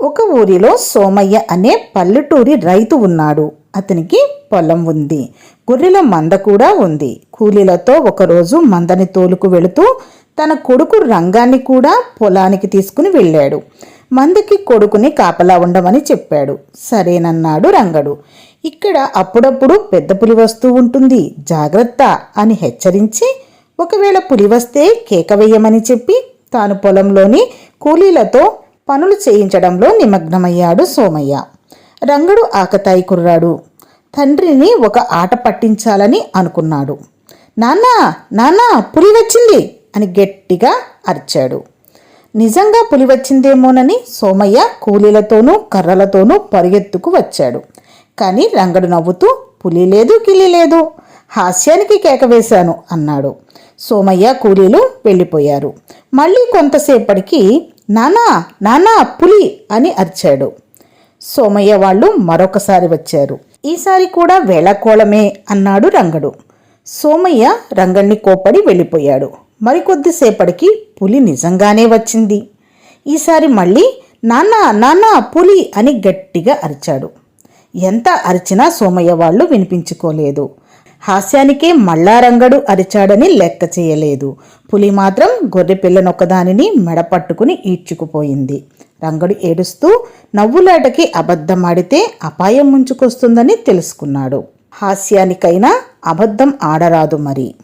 ఒక ఊరిలో సోమయ్య అనే పల్లెటూరి రైతు ఉన్నాడు. అతనికి పొలం ఉంది. గొర్రెల మంద కూడా ఉంది. కూలీలతో ఒకరోజు మందని తోలుకు వెళుతూ తన కొడుకు రంగాన్ని కూడా పొలానికి తీసుకుని వెళ్ళాడు. మందకి కొడుకుని కాపలా ఉండమని చెప్పాడు. సరేనన్నాడు రంగడు. ఇక్కడ అప్పుడప్పుడు పెద్ద పులి వస్తూ ఉంటుంది. జాగ్రత్త అని హెచ్చరించి ఒకవేళ పులి వస్తే కేక వేయమని చెప్పి తాను పొలంలోని కూలీలతో పనులు చేయించడంలో నిమగ్నమయ్యాడు సోమయ్య. రంగడు ఆకతాయి కుర్రాడు. తండ్రిని ఒక ఆట పట్టించాలని అనుకున్నాడు. నాన్నా నాన్నా పులి వచ్చింది అని గట్టిగా అరిచాడు. నిజంగా పులి వచ్చిందేమోనని సోమయ్య కూలీలతోనూ కర్రలతోనూ పరిగెత్తుకు వచ్చాడు. కానీ రంగడు నవ్వుతూ పులి లేదు కిలి లేదు హాస్యానికి కేక వేశాను అన్నాడు. సోమయ్య కూలీలు వెళ్ళిపోయారు. మళ్ళీ కొంతసేపటికి నానా నానా పులి అని అరిచాడు. సోమయ్య వాళ్ళు మరొకసారి వచ్చారు. ఈసారి కూడా వేళకోళమే అన్నాడు రంగడు. సోమయ్య రంగణ్ణి కోపడి వెళ్ళిపోయాడు. మరికొద్దిసేపటికి పులి నిజంగానే వచ్చింది. ఈసారి మళ్ళీ నాన్న నాన్న పులి అని గట్టిగా అరిచాడు. ఎంత అరిచినా సోమయ్య వాళ్ళు వినిపించుకోలేదు. హాస్యానికే మళ్ళా రంగడు అరిచాడని లెక్క చేయలేదు. పులి మాత్రం గొర్రె పిల్లనొక్కదానిని మెడ ఈడ్చుకుపోయింది. రంగడు ఏడుస్తూ నవ్వులాటకి అబద్ధమాడితే అపాయం ముంచుకొస్తుందని తెలుసుకున్నాడు. హాస్యానికైనా అబద్ధం ఆడరాదు మరి.